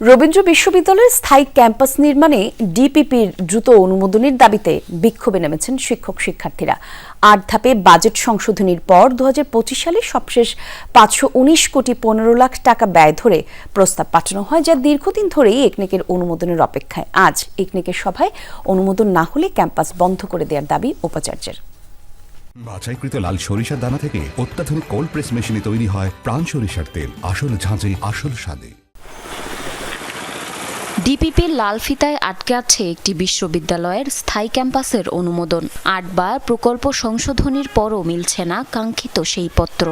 রবীন্দ্র বিশ্ববিদ্যালয়ের স্থায়ী ক্যাম্পাস নির্মাণে ডিপিপির দ্রুত অনুমোদনের দাবিতে বিক্ষোভে নেমেছেন শিক্ষক শিক্ষার্থীরা। আট ধাপে বাজেট সংশোধনীর পর দু সালে সবশেষ পাঁচশো উনিশ কোটি পনেরো লাখ টাকা ব্যয় ধরে প্রস্তাব পাঠানো হয়, যা দীর্ঘদিন ধরেই একনেকের অনুমোদনের অপেক্ষায়। আজ একনেকের সভায় অনুমোদন না হলে ক্যাম্পাস বন্ধ করে দেওয়ার দাবি উপাচার্যের। বাছাইকৃত লাল সরিষার দানা থেকে অত্যাধুনিক কোল্ড প্রেস মেশিনে তৈরি হয় প্রাণ সরিষার তেল। আসল ঝাঁঝে, আসল স্বাদে। ডিপিপির লাল ফিতায় আটকে আছে একটি বিশ্ববিদ্যালয়ের স্থায়ী ক্যাম্পাসের অনুমোদন। আটবার প্রকল্প সংশোধনীর পরও মিলছে না কাঙ্ক্ষিত সেই পত্র।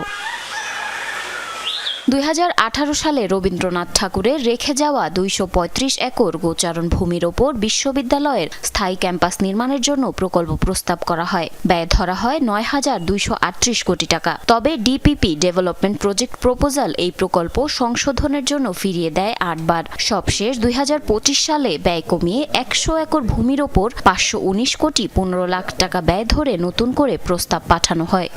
দুই হাজার আঠারো সালে রবীন্দ্রনাথ ঠাকুরের রেখে যাওয়া দুইশো পঁয়ত্রিশ একর গোচারণ ভূমির ওপর বিশ্ববিদ্যালয়ের স্থায়ী ক্যাম্পাস নির্মাণের জন্য প্রকল্প প্রস্তাব করা হয়। ব্যয় ধরা হয় নয় হাজার দুইশো আটত্রিশ কোটি টাকা। তবে ডিপিপি ডেভেলপমেন্ট প্রজেক্ট প্রপোজাল এই প্রকল্প সংশোধনের জন্য ফিরিয়ে দেয় আটবার। সবশেষ দুই হাজার পঁচিশ সালে ব্যয় কমিয়ে একশো একর ভূমির ওপর পাঁচশো উনিশ কোটি পনেরো লাখ টাকা ব্যয় ধরে নতুন করে প্রস্তাব পাঠানো হয়।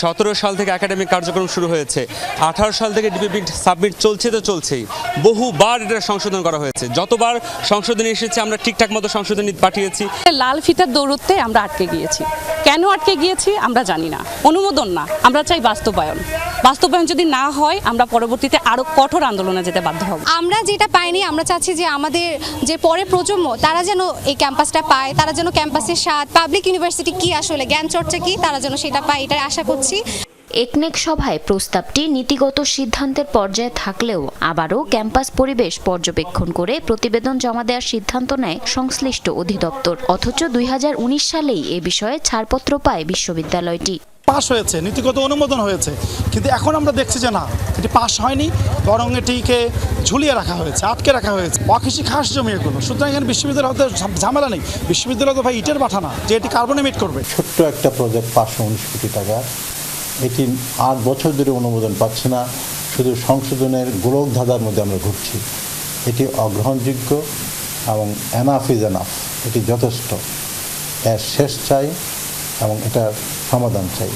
সতেরো সাল থেকে একাডেমিক কার্যক্রম শুরু হয়েছে। আঠারো সাল থেকে ডিপিপি সাবমিট চলছে তো চলছেই। বহুবার এটা সংশোধন করা হয়েছে। যতবার সংশোধনী এসেছে আমরা ঠিকঠাক মতো সংশোধনী পাঠিয়েছি। লাল ফিতার দৌড়তে আমরা আটকে গিয়েছি। কেন আটকে গিয়েছি আমরা জানি না। অনুমোদন না আমরা চাই বাস্তবায়ন। বাস্তবায়ন যদি না হয় আমরা পরবর্তীতে আরও কঠোর আন্দোলনে যেতে বাধ্য হব। আমরা যেটা পাইনি আমরা চাচ্ছি যে আমাদের যে পরে প্রজন্ম তারা যেন এই ক্যাম্পাসটা পায় তারা যেন ক্যাম্পাসের স্বাদ পাবলিক ইউনিভার্সিটি কি আসলে জ্ঞান চর্চা কি তারা যেন সেটা পায় এটাই আশা করছি। একনেক সভায় প্রস্তাবটি নীতিগত সিদ্ধান্তের পর্যায়ে থাকলেও আবারও ক্যাম্পাস পরিবেশ পর্যবেক্ষণ করে প্রতিবেদন জমা দেওয়ার সিদ্ধান্ত নেয় সংশ্লিষ্ট অধিদপ্তর। অথচ দুই সালেই এ বিষয়ে ছাড়পত্র পায় বিশ্ববিদ্যালয়টি। পাশ হয়েছে নীতিগত অনুমোদন হয়েছে। কিন্তু এখন আমরা দেখছি যে না এটি পাশ হয়নি বরং এটিকে ঝুলিয়ে রাখা হয়েছে আটকে রাখা হয়েছে। অকৃষি খাস জমি এগুলো সুতরাং এখানে বিশ্ববিদ্যালয় হতে ঝামেলা নেই। বিশ্ববিদ্যালয় তো ভাই ইটের বাঠানা যে এটি কার্বন এমিট করবে। ছোট্ট একটা প্রজেক্ট পাঁচশো উনিশ কোটি টাকা। এটি আট বছর ধরে অনুমোদন পাচ্ছে না। শুধু সংশোধনের গোলক ধাঁধার মধ্যে আমরা ঘুরছি। এটি অগ্রহণযোগ্য এবং এনাফ ইজ এনাফ এটি যথেষ্ট। এর শেষ চাই এবং এটার সমাধান চাই।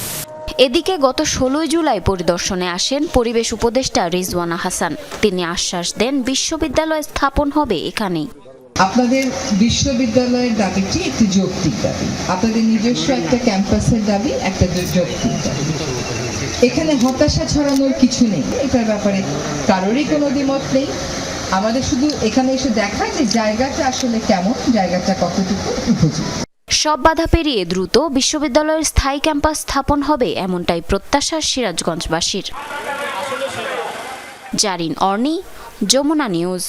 এদিকে গত ষোলোই জুলাই পরিদর্শনে আসেন পরিবেশ উপদেষ্টা রিজওয়ানা হাসান। তিনি আশ্বাস দেন, বিশ্ববিদ্যালয় স্থাপন হবে এখানেই। আপনাদের বিশ্ববিদ্যালয়ের দাবিটি একটি যৌক্তিক দাবি। আপনাদের নিজস্ব একটা ক্যাম্পাসের দাবি, একটা যৌক্তিক দাবি। এখানে হতাশা ছড়ানোর কিছু নেই। এটার ব্যাপারে কারোরই কোনো দ্বিমত নেই। আমাদের শুধু এখানে এসে দেখায় যে জায়গাটা আসলে কেমন, জায়গাটা কতটুকু উপযুক্ত। সব বাধা পেরিয়ে দ্রুত বিশ্ববিদ্যালয়ের স্থায়ী ক্যাম্পাস স্থাপন হবে এমনটাই প্রত্যাশা সিরাজগঞ্জবাসীর। জারিন অর্নি, যমুনা নিউজ।